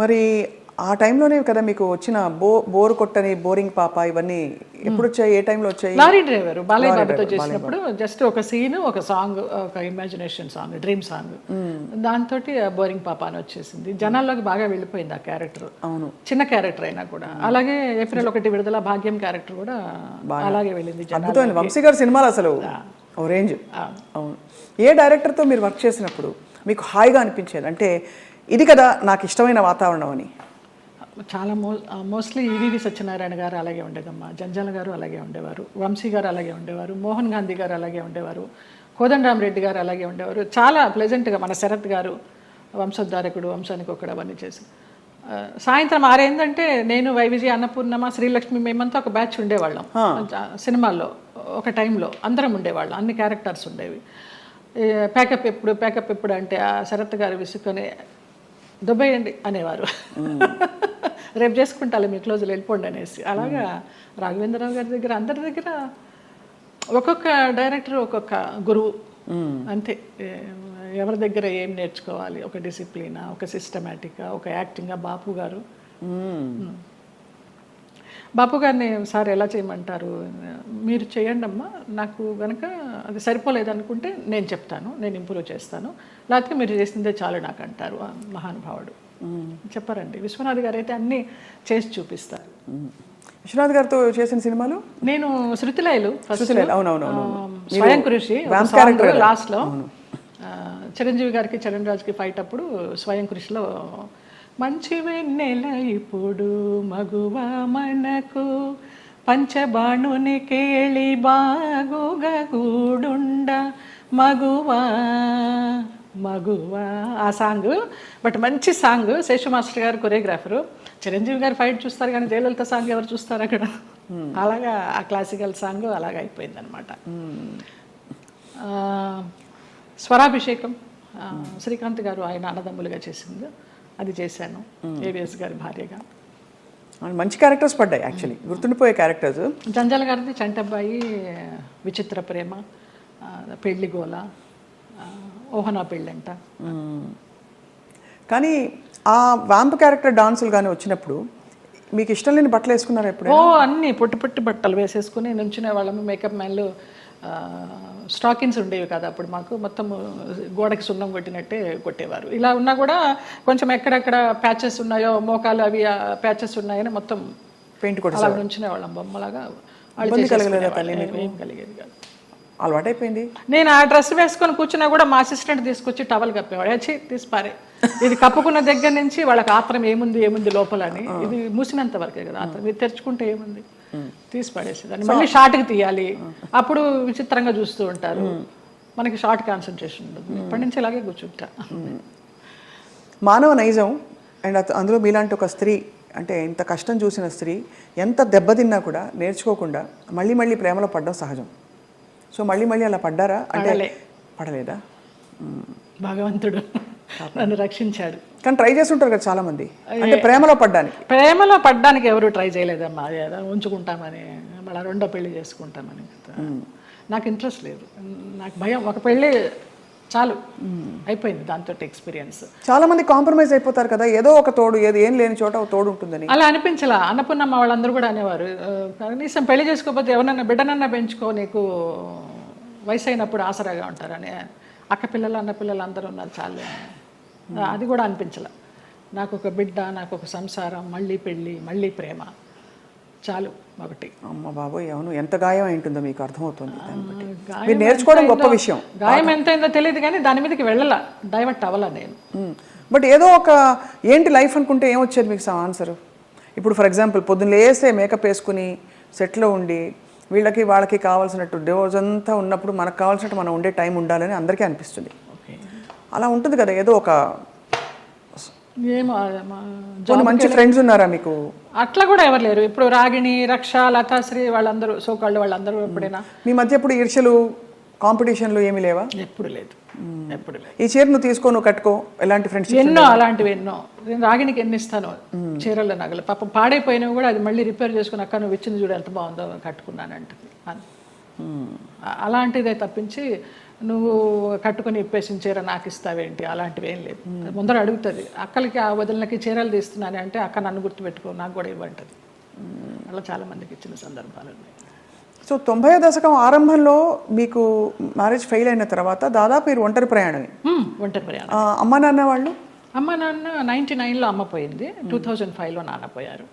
మరి ఆ టైంలోనే కదా మీకు వచ్చిన బో బోర్ కొట్టని బోరింగ్ పాప ఇవన్నీ ఎప్పుడు వచ్చాయి? ఏ టైంలో వచ్చాయి? లారీ డ్రైవర్ బాలయ్య బాబుతో చేసినప్పుడు జస్ట్ ఒక సీన్ ఒక సాంగ్ ఒక ఇమాజినేషన్ సాంగ్ డ్రీమ్ సాంగ్ దాంతో బోరింగ్ పాప అని వచ్చేసింది. జనాల్లోకి బాగా వెళ్ళిపోయింది ఆ క్యారెక్టర్ అవును. చిన్న క్యారెక్టర్ అయినా కూడా. అలాగే ఏప్రిల్ ఒకటి విడుదల భాగ్యం క్యారెక్టర్ కూడా అలాగే వెళ్ళింది అద్భుతమైన వంశీ గారి సినిమాలు అసలు. ఓ రేంజ్. అవును. ఏ డైరెక్టర్తో మీరు వర్క్ చేసినప్పుడు మీకు హాయిగా అనిపించేది? అంటే ఇది కదా నాకు ఇష్టమైన వాతావరణం అని చాలా మో మోస్ట్లీ ఈవీవి సత్యనారాయణ గారు అలాగే ఉండేదమ్మా. జంజాల గారు అలాగే ఉండేవారు. వంశీ గారు అలాగే ఉండేవారు. మోహన్ గాంధీ గారు అలాగే ఉండేవారు. కోదండరామరెడ్డి గారు అలాగే ఉండేవారు. చాలా ప్లెజెంట్గా మన శరత్ గారు వంశోద్ధారకుడు వంశానికి ఒకడు అవన్నీ చేసి. సాయంత్రం ఆరైందంటే నేను వైవిజయ అన్నపూర్ణమ శ్రీలక్ష్మి మేమంతా ఒక బ్యాచ్ ఉండేవాళ్ళం. సినిమాల్లో ఒక టైంలో అందరం ఉండేవాళ్ళం. అన్ని క్యారెక్టర్స్ ఉండేవి. ప్యాకప్ ఎప్పుడు ప్యాకప్ ఎప్పుడు అంటే ఆ శరత్ గారు విసుకొని దుబ్బేయండి అనేవారు. రేపు చేసుకుంటాలి మీ క్లోజులు వెళ్ళిపోండి అనేసి. అలాగా రాఘవేంద్రరావు గారి దగ్గర అందరి దగ్గర ఒక్కొక్క డైరెక్టర్ ఒక్కొక్క గురువు. అంతే. ఎవరి దగ్గర ఏం నేర్చుకోవాలి? ఒక డిసిప్లినా? ఒక సిస్టమేటిక్గా ఒక యాక్టింగ్గా బాపు గారు. బాపు గారిని సార్ ఎలా చేయమంటారు? మీరు చేయండి అమ్మా నాకు కనుక అది సరిపోలేదు అనుకుంటే నేను చెప్తాను నేను ఇంప్రూవ్ చేస్తాను. లేకపోతే మీరు చేసిందే చాలు నాకు అంటారు ఆ మహానుభావుడు. చెప్పారండి. విశ్వనాథ్ గారు అయితే అన్నీ చేసి చూపిస్తారు. విశ్వనాథ్ గారితో చేసిన సినిమాలు? నేను శృతిలయలు స్వయం కృషి Vamp character కదా. లాస్ట్లో. ఆ, చిరంజీవి గారికి చరణ్ రాజుకి ఫైట్ అప్పుడు స్వయం కృషిలో మంచి వెన్నెల ఇప్పుడు మగువ మనకు. పంచబాణుని కేళి బాగుగా గూడుండ మగువా మగువా. ఆ సాంగ్ బట్ మంచి సాంగ్ శేషు మాస్టర్ గారు కొరియోగ్రాఫరు. చిరంజీవి గారు ఫైట్ చూస్తారు కానీ జయలలిత సాంగ్ ఎవరు చూస్తారు అక్కడ? అలాగా ఆ క్లాసికల్ సాంగ్ అలాగ అయిపోయింది అనమాట స్వరాభిషేకం శ్రీకాంత్ గారు ఆయన అన్నదమ్ములుగా చేసింది. అది చేశాను. ఏవిఎస్ గారి భార్యగా. మంచి క్యారెక్టర్స్ పడ్డాయి యాక్చువల్లీ గుర్తుండిపోయే క్యారెక్టర్స్ జంజాల గారిది చంటబ్బాయి విచిత్ర ప్రేమ పెళ్ళి గోల ఓహనా పెళ్ళంట. కానీ ఆ వ్యాంప్ క్యారెక్టర్ డాన్సులు కానీ వచ్చినప్పుడు మీకు ఇష్టం లేని బట్టలు వేసుకున్నారు ఎప్పుడు ఓ అన్ని పొట్టి పొట్టి బట్టలు వేసేసుకుని నుంచునే వాళ్ళము మేకప్ మ్యాన్లు స్టాకిన్స్ ఉండేవి కదా అప్పుడు మాకు. మొత్తం గోడకి సున్నం కొట్టినట్టే కొట్టేవారు. ఇలా ఉన్నా కూడా కొంచెం ఎక్కడెక్కడ ప్యాచెస్ ఉన్నాయో మోకాలు అవి ప్యాచెస్ ఉన్నాయని మొత్తం పెయింట్ కూడా అలా నుంచునే వాళ్ళం. బొమ్మలాగా కలిగేది కాదు. అలవాటైపోయింది. నేను ఆ డ్రెస్ వేసుకొని కూర్చున్నా కూడా మా అసిస్టెంట్ తీసుకొచ్చి టవల్ కప్పేవాడు. వచ్చి తీసి పారే. ఇది కప్పుకున్న దగ్గర నుంచి వాళ్ళకి ఆత్రం ఏముంది ఏముంది లోపల అని ఇది మూసినంత వరకే కదా ఆత్రం. ఇది తెరుచుకుంటే ఏముంది? తీసి పడేసేదాన్ని మళ్ళీ షార్ట్కి తీయాలి. అప్పుడు విచిత్రంగా చూస్తూ ఉంటారు. మనకి షార్ట్ కాన్సన్ట్రేషన్ ఉండదు ఇప్పటి నుంచి ఇలాగే కూర్చుంటా. మానవ నైజం అండ్ అందులో మీలాంటి ఒక స్త్రీ అంటే ఇంత కష్టం చూసిన స్త్రీ ఎంత దెబ్బతిన్నా కూడా నేర్చుకోకుండా మళ్ళీ మళ్ళీ ప్రేమలో పడడం సహజం. సో మళ్ళీ మళ్ళీ అలా పడ్డారా? అంటే పడలే. పడలేదా? భగవంతుడు. నన్ను రక్షించాడు. కానీ ట్రై చేస్తుంటారు కదా చాలా మంది అంటే ప్రేమలో పడ్డానికి. ప్రేమలో పడ్డానికి ఎవరు ట్రై చేయలేదమ్మా. ఉంచుకుంటామని మళ్ళీ రెండో పెళ్ళి చేసుకుంటామని నాకు ఇంట్రెస్ట్ లేదు. నాకు భయం. ఒక పెళ్ళి చాలు. అయిపోయింది దాంతో ఎక్స్పీరియన్స్. చాలా మంది కాంప్రమైజ్ అయిపోతారు కదా. ఏదో ఒక తోడు ఏది ఏం లేని చోట ఒక తోడు ఉంటుందని. అలా అనిపించలా. అన్నపూర్ణమ్మ వాళ్ళందరూ కూడా అనేవారు. కనీసం పెళ్ళి చేసుకోకపోతే ఎవరన్నా బిడ్డనన్నా పెంచుకో నీకు వయసు అయినప్పుడు ఆసరాగా ఉంటారని. అక్క పిల్లలు అన్న పిల్లలు అందరూ ఉన్నారు చాలు అది కూడా అనిపించలా. నాకు ఒక బిడ్డ నాకు ఒక సంసారం మళ్ళీ పెళ్ళి మళ్ళీ ప్రేమ. చాలు ఒకటి. అమ్మ బాబోయ్ అవును. ఎంత గాయం అయి ఉంటుందో మీకు అర్థమవుతుంది దాన్ని బట్టి. గాయం మీరు నేర్చుకోవడం గొప్ప విషయం. గాయం ఎంతైందో తెలియదు కానీ దాని మీదకి వెళ్ళాల. డైవర్ట్ అవ్వాల నేను. బట్ ఏదో ఒక ఏంటి లైఫ్ అనుకుంటే ఏమొచ్చేది మీకు ఆన్సర్? ఇప్పుడు ఫర్ ఎగ్జాంపుల్ పొద్దున్న లేస్తే మేకప్ వేసుకుని సెట్లో ఉండి వీళ్ళకి వాళ్ళకి కావాల్సినట్టు డోర్స్ అంతా ఉన్నప్పుడు మనకు కావాల్సినట్టు మనం ఉండే టైం ఉండాలని అందరికీ అనిపిస్తుంది. అలా ఉంటుంది కదా ఏదో ఒక కొన్ని మంచి ఫ్రెండ్స్ ఉన్నారా మీకు? అట్లా కూడా ఎవరు లేరు. ఇప్పుడు రాగిణి రక్ష లతాశ్రీ వాళ్ళందరూ సోకాళ్ళు వాళ్ళందరూ ఎప్పుడైనా. మీ మధ్య ఎప్పుడు ఈర్ష్యలు కాంపిటీషన్లు ఏమీ లేవా? ఎప్పుడు లేదు. ఎప్పుడు లేదు. ఈ చీర నువ్వు తీసుకో నువ్వు కట్టుకో ఎలాంటి ఫ్రెండ్షిప్ ఎన్నో అలాంటివి ఎన్నో. నేను రాగిణికి ఎన్ని ఇస్తాను చీరల నగలు. పాప పాడైపోయినవి కూడా అది మళ్ళీ రిపేర్ చేసుకుని అక్క నువ్వు ఇచ్చింది చూడు ఎంత బాగుందో కట్టుకున్నాను అంటుంది అ- అలాంటిదే తప్పించి నువ్వు కట్టుకుని ఇప్పేసిన చీర నాకు ఇస్తావేంటి? అలాంటివి ఏం లేదు ముందర అడుగుతుంది అక్కలకి ఆ వదిలినకి చీరలు తీస్తున్నాను అంటే అక్క నన్ను గుర్తుపెట్టుకో నాకు కూడా ఇవ్వంటది అలా చాలా మందికి ఇచ్చిన సందర్భాలు ఉన్నాయి. సో తొంభై దశకం ఆరంభంలో మీకు మ్యారేజ్ ఫెయిల్ అయిన తర్వాత దాదాపు మీరు ఒంటరి ప్రయాణమే? హ్మ్, ఒంటరి ప్రయాణం అమ్మ నాన్న వాళ్ళు? అమ్మ నాన్న నైంటీ నైన్లో అమ్మ పోయింది టూ థౌజండ్ ఫైవ్లో నాన్న పోయారు.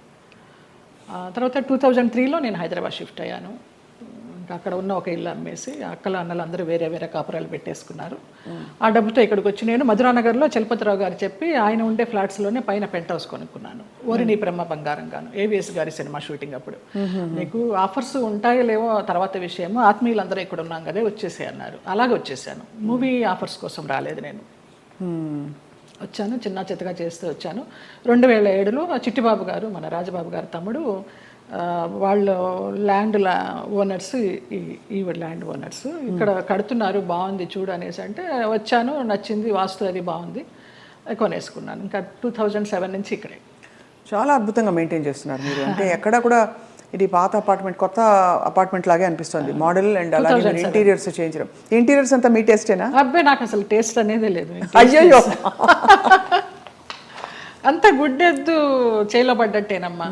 తర్వాత టూ థౌజండ్ త్రీలో నేను హైదరాబాద్ షిఫ్ట్ అయ్యాను. ఇంకా అక్కడ ఉన్న ఒక ఇల్లు అమ్మేసి అక్కల అన్నలు అందరూ వేరే వేరే కాపురాలు పెట్టేసుకున్నారు. ఆ డబ్బుతో ఇక్కడికి వచ్చి నేను మధురానగర్లో చలపతిరావు గారు చెప్పి ఆయన ఉండే ఫ్లాట్స్లోనే పైన పెంట్ హౌస్ కొనుక్కున్నాను. ఓరిని బ్రహ్మ బంగారం గాను ఏవిఎస్ గారి సినిమా షూటింగ్ అప్పుడు. నీకు ఆఫర్స్ ఉంటాయో లేవో తర్వాత విషయము ఆత్మీయులందరూ ఇక్కడ ఉన్నాం కదా వచ్చేసే అన్నారు. అలాగే వచ్చేసాను. మూవీ ఆఫర్స్ కోసం రాలేదు నేను. వచ్చాను చిన్న చిత్తగా చేస్తూ వచ్చాను. రెండు వేల ఏడులో చిట్టిబాబు గారు మన రాజబాబు గారు తమ్ముడు వాళ్ళు ల్యాండ్ లా ఓనర్స్ ఈ ల్యాండ్ ఓనర్స్ ఇక్కడ కడుతున్నారు బాగుంది చూడు అనేసి అంటే వచ్చాను నచ్చింది వాస్తు అది బాగుంది కొనేసుకున్నాను. ఇంకా టూ థౌజండ్ సెవెన్ నుంచి ఇక్కడే. చాలా అద్భుతంగా మెయింటైన్ చేస్తున్నారు మీరు. అంటే ఎక్కడ కూడా ఇది పాత అపార్ట్మెంట్ కొత్త అపార్ట్మెంట్ లాగే అనిపిస్తుంది. మోడల్ అండ్ అలాగే ఇంటీరియర్స్ చేయించడం ఇంటీరియర్స్ అంతా మీ టేస్టేనా అబ్బాయి నాకు అసలు టేస్ట్ అనేది లేదు. అయ్యయ్యో. అంత గుడ్డెద్దు చేలో పడ్డట్టేనమ్మా.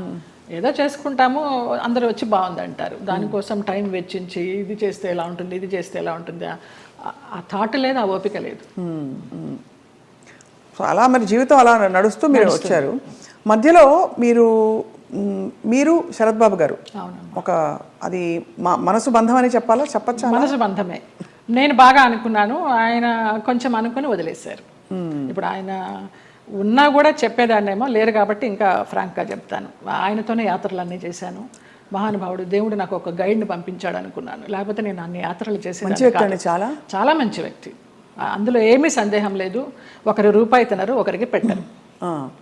ఏదో చేసుకుంటాము అందరూ వచ్చి బాగుంది అంటారు దానికోసం టైం వెచ్చించి ఇది చేస్తే ఎలా ఉంటుంది ఇది చేస్తే ఎలా ఉంటుంది ఆ- థాట్ లేదు ఆ ఓపిక లేదు. సో అలా మరి జీవితం అలా నడుస్తూ మీరు వచ్చారు. మధ్యలో మీరు మీరు శరత్ బాబు గారు ఒక అది మనసు బంధం అని చెప్పాలా చెప్పచ్చా? మనసు బంధమే. నేను బాగా అనుకున్నాను ఆయన కొంచెం అనుకుని వదిలేశారు. ఇప్పుడు ఆయన ఉన్నా కూడా చెప్పేదాన్నేమో లేరు కాబట్టి ఇంకా ఫ్రాంక్గా చెప్తాను. ఆయనతోనే యాత్రలన్నీ చేశాను. మహానుభావుడు దేవుడు నాకు ఒక గైడ్ని పంపించాడు అనుకున్నాను. లేకపోతే నేను అన్ని యాత్రలు మంచి చేసేదాన్ని వ్యక్తి అండి చాలా. చాలా మంచి వ్యక్తి. అందులో ఏమీ సందేహం లేదు. ఒకరి రూపాయి తినరు ఒకరికి పెట్టరు.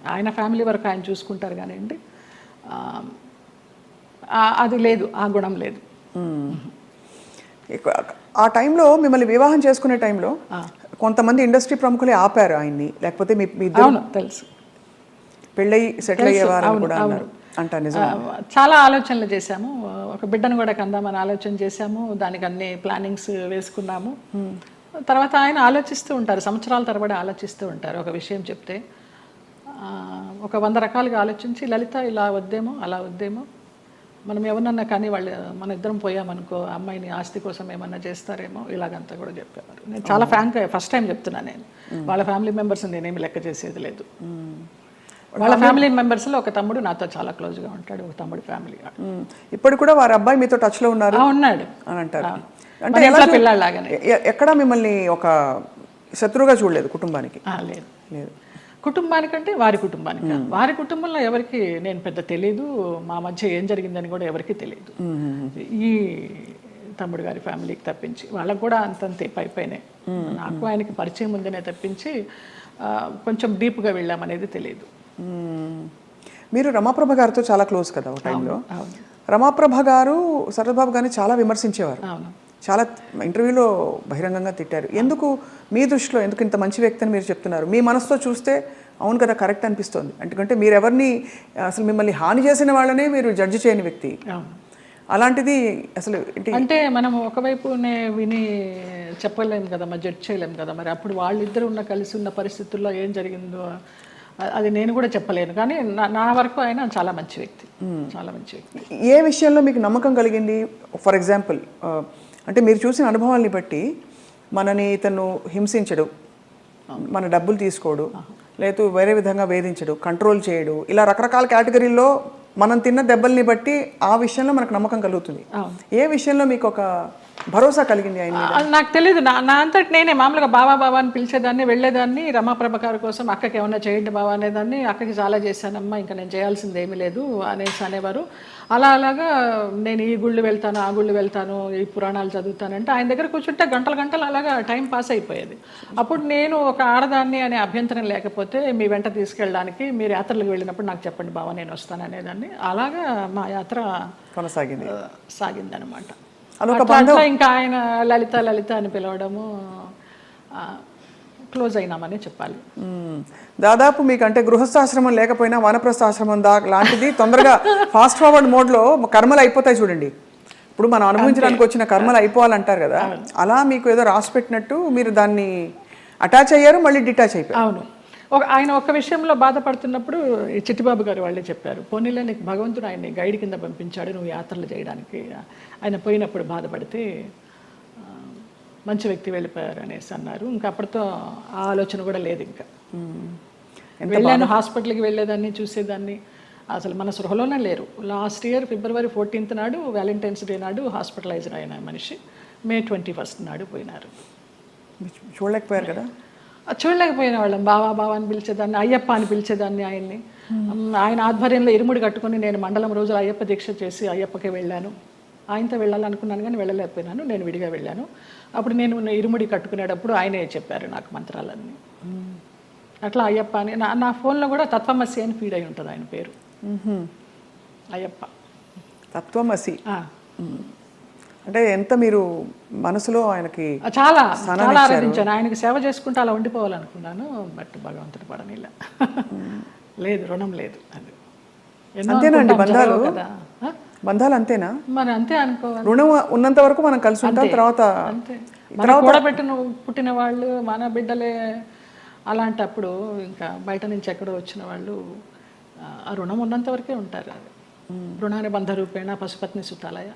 ఆయన ఫ్యామిలీ వరకు ఆయన చూసుకుంటారు కానివ్వండి. అది లేదు ఆ గుణం లేదు. ఆ టైంలో మిమ్మల్ని వివాహం చేసుకునే టైంలో కొంతమంది ఇండస్ట్రీ ప్రముఖులే ఆపారు ఆయన్ని. లేకపోతే మీ అవును తెలుసు. పెళ్ళయి సెటిల్ అయ్యేవారు కూడా అన్నారు. అంట చాలా ఆలోచనలు చేశాము. ఒక బిడ్డను కూడా కందామని ఆలోచన చేశాము. దానికి అన్ని ప్లానింగ్స్ వేసుకున్నాము. తర్వాత ఆయన ఆలోచిస్తూ ఉంటారు. సంవత్సరాల తరబడి ఆలోచిస్తూ ఉంటారు ఒక విషయం చెప్తే. ఒక వంద రకాలుగా ఆలోచించి లలిత ఇలా వద్దేమో అలా వద్దేమో. మనం ఎవరన్నా కానీ వాళ్ళు మన ఇద్దరం పోయామనుకో అమ్మాయిని ఆస్తి కోసం ఏమన్నా చేస్తారేమో ఇలాగంతా కూడా చెప్పేవారు. నేను చాలా ఫ్రాంక్ ఫస్ట్ టైం చెప్తున్నాను నేను. వాళ్ళ ఫ్యామిలీ మెంబర్స్ నేనేమి లెక్క చేసేది లేదు. వాళ్ళ ఫ్యామిలీ మెంబర్స్లో ఒక తమ్ముడు నాతో చాలా క్లోజ్గా ఉంటాడు ఒక తమ్ముడు ఫ్యామిలీ ఇప్పుడు కూడా వారి అబ్బాయి మీతో టచ్లో ఉన్నారు ఉన్నాడు. అని అంటారు. అంటే. ఎ- ఎక్కడ మిమ్మల్ని ఒక శత్రువుగా చూడలేదు కుటుంబానికి? లేదు. లేదు. కుటుంబానికంటే వారి కుటుంబానికి. వారి కుటుంబంలో ఎవరికి నేను పెద్ద తెలీదు మా మధ్య ఏం జరిగిందని కూడా ఎవరికి తెలియదు ఈ తమ్ముడు గారి ఫ్యామిలీకి తప్పించి వాళ్ళకు కూడా అంతంతే పై పైనే. నాకు ఆయనకి పరిచయం ఉందనే తప్పించి కొంచెం డీప్గా వెళ్ళామనేది తెలియదు. మీరు రమాప్రభ గారితో చాలా క్లోజ్ కదా ఒక టైంలో? అవును రమాప్రభ గారు శరత్బాబు గారిని చాలా విమర్శించేవారు. అవును. చాలా ఇంటర్వ్యూలో బహిరంగంగా తిట్టారు. ఎందుకు? మీ దృష్టిలో ఎందుకు ఇంత మంచి వ్యక్తి అని మీరు చెప్తున్నారు? మీ మనసుతో చూస్తే అవును కదా కరెక్ట్ అనిపిస్తోంది. ఎందుకంటే మీరు ఎవరిని అసలు మిమ్మల్ని హాని చేసిన వాళ్ళనే మీరు జడ్జి చేయని వ్యక్తి. అలాంటిది అసలు అంటే మనం ఒకవైపునే విని చెప్పలేం కదా మరి జడ్జ్ చేయలేం కదా మరి అప్పుడు వాళ్ళిద్దరు ఉన్న కలిసి ఉన్న పరిస్థితుల్లో ఏం జరిగిందో అది నేను కూడా చెప్పలేను. కానీ నా- నా వరకు ఆయన చాలా మంచి వ్యక్తి. చాలా మంచి వ్యక్తి. ఏ విషయంలో మీకు నమ్మకం కలిగింది? ఫర్ ఎగ్జాంపుల్ అంటే మీరు చూసిన అనుభవాల్ని బట్టి మనని ఇతను హింసించడు. మన డబ్బులు తీసుకోడు. లేదు వేరే విధంగా వేధించడు. కంట్రోల్ చేయడు. ఇలా రకరకాల కేటగిరీల్లో మనం తిన్న దెబ్బల్ని బట్టి ఆ విషయంలో మనకు నమ్మకం కలుగుతుంది. ఏ విషయంలో మీకు ఒక భరోసా కలిగింది ఆయన నాకు తెలియదు నా నా అంతటి నేనే మామూలుగా బావా బావా అని పిలిచేదాన్ని వెళ్ళేదాన్ని రమాప్రభ గారి కోసం అక్కకి ఏమన్నా చేయండి బావా అనేదాన్ని అక్కకి చాలా చేశానమ్మా ఇంకా నేను చేయాల్సింది ఏమీ లేదు అనేసి అనేవారు. అలా అలాగా నేను ఈ గుళ్ళు వెళ్తాను ఆ గుళ్ళు వెళ్తాను ఈ పురాణాలు చదువుతానంటే ఆయన దగ్గర కూర్చుంటే గంటలు గంటలు అలాగా టైం పాస్ అయిపోయేది. అప్పుడు నేను ఒక ఆడదాన్ని అనే అభ్యంతరం లేకపోతే మీ వెంట తీసుకెళ్ళడానికి మీరు యాత్రలకు వెళ్ళినప్పుడు నాకు చెప్పండి బావా నేను వస్తాను అనేదాన్ని. అలాగా మా యాత్ర కొనసాగింది. సాగిందనమాట. అదొక ఇంకా ఆయన లలిత లలిత అని పిలవడము క్లోజ్ అయినామని చెప్పాలి. దాదాపు మీకు అంటే గృహస్థాశ్రమం లేకపోయినా వానప్రస్థాశ్రమం దా లాంటిది తొందరగా ఫాస్ట్ ఫార్వర్డ్ మోడ్లో కర్మలు అయిపోతాయి చూడండి. ఇప్పుడు మనం అనుభవించడానికి వచ్చిన కర్మలు అయిపోవాలంటారు కదా. అలా మీకు ఏదో రాసి పెట్టినట్టు మీరు దాన్ని అటాచ్ అయ్యారు మళ్ళీ డిటాచ్ అయిపోయారు. అవును. ఒక ఆయన ఒక్క విషయంలో బాధపడుతున్నప్పుడు చిట్టిబాబు గారు వాళ్ళే చెప్పారు పోనీలే నీకు భగవంతుడు ఆయన్ని గైడ్ కింద పంపించాడు నువ్వు యాత్రలు చేయడానికి. ఆయన పోయినప్పుడు బాధపడితే మంచి వ్యక్తి వెళ్ళిపోయారు అనేసి అన్నారు. ఇంకా అప్పటితో ఆ ఆలోచన కూడా లేదు ఇంకా. వెళ్ళాను హాస్పిటల్కి వెళ్ళేదాన్ని చూసేదాన్ని. అసలు మన సృహలోనే లేరు. లాస్ట్ ఇయర్ ఫిబ్రవరి ఫోర్టీన్త్ నాడు వ్యాలంటైన్స్ డే నాడు హాస్పిటలైజ్డ్ అయిన మనిషి మే ట్వంటీ ఫస్ట్ నాడు పోయినారు. చూడలేకపోయారు కదా? చూడలేకపోయిన వాళ్ళం బావా బావా అని పిలిచేదాన్ని అయ్యప్ప అని పిలిచేదాన్ని ఆయన్ని. మ్, ఆయన ఆధ్వర్యంలో ఇరుముడి కట్టుకొని నేను మండలం రోజులు అయ్యప్ప దీక్ష చేసి అయ్యప్పకి వెళ్ళాను. ఆయనతో వెళ్ళాలనుకున్నాను కానీ వెళ్ళలేకపోయినాను. నేను విడిగా వెళ్ళాను. అప్పుడు నేను ఇరుముడి కట్టుకునేటప్పుడు ఆయనే చెప్పారు నాకు మంత్రాలన్నీ. అట్లా అయ్యప్ప అని. నా నా ఫోన్లో కూడా తత్వమసి అని ఫీడ్ అయి ఉంటుంది ఆయన పేరు. అయ్యప్ప. తత్వమసి. అంటే ఎంత మీరు మనసులో ఆయనకి చాలా చాలా ఆరాధించాను. ఆయనకి సేవ చేసుకుంటూ అలా ఉండిపోవాలనుకున్నాను బట్ భగవంతుడు పడనిలా లేదు రుణం లేదు అది. అంతేనండి బంధాలు? బంధాలు అంతేనా? మరి అంతే అనుకోవాలి. రుణం ఉన్నంత వరకు మనం కలిసి ఉంటాం తర్వాత అంతే. మన కూడబెట్టిన పుట్టిన వాళ్ళు మన బిడ్డలే అలాంటప్పుడు ఇంకా బయట నుంచి ఎక్కడో వచ్చిన వాళ్ళు ఆ రుణం ఉన్నంత వరకే ఉంటారు అది. రుణాన్ని బంధ రూపేణ పశుపత్ని సుతాలయ.